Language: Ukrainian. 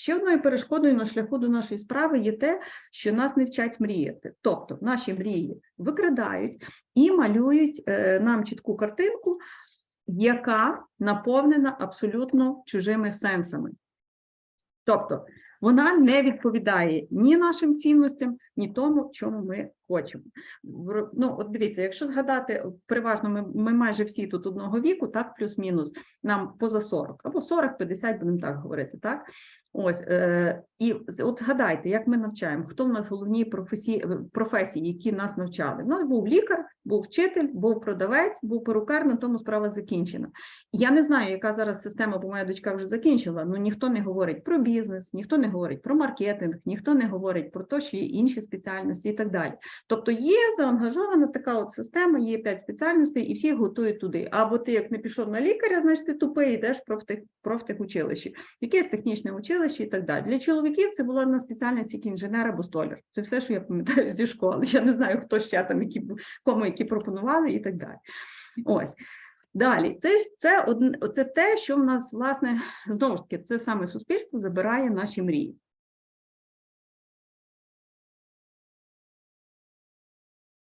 Ще одною перешкодою на шляху до нашої справи є те, що нас не вчать мріяти. Тобто наші мрії викрадають і малюють е, нам чітку картинку, яка наповнена абсолютно чужими сенсами. Тобто вона не відповідає ні нашим цінностям, ні тому, чому ми хочемо. Ну, от дивіться, якщо згадати, переважно ми, ми майже всі тут одного віку, так, плюс-мінус, нам поза 40, або 40-50, будемо так говорити, так? Ось, е, і от згадайте, як ми навчаємо, хто в нас головні професії, професії, які нас навчали. У нас був лікар, був вчитель, був продавець, був перукар, на тому справа закінчена. Я не знаю, яка зараз система, бо моя дочка вже закінчила, але ніхто не говорить про бізнес, ніхто не говорить про маркетинг, ніхто не говорить про те, що є інші спеціальності і так далі. Тобто є заангажована така от система, є п'ять спеціальностей, і всі готують туди. Або ти як не пішов на лікаря, значить ти тупий, йдеш профтех, профтехучилище, якесь технічне училище і так далі. Для чоловіків це була одна спеціальність як інженер або столяр. Це все, що я пам'ятаю зі школи. Я не знаю, хто ще там, які кому які пропонували і так далі. Ось. Далі, це, це, одне, це те, що в нас, власне, знову ж таки, це саме суспільство забирає наші мрії.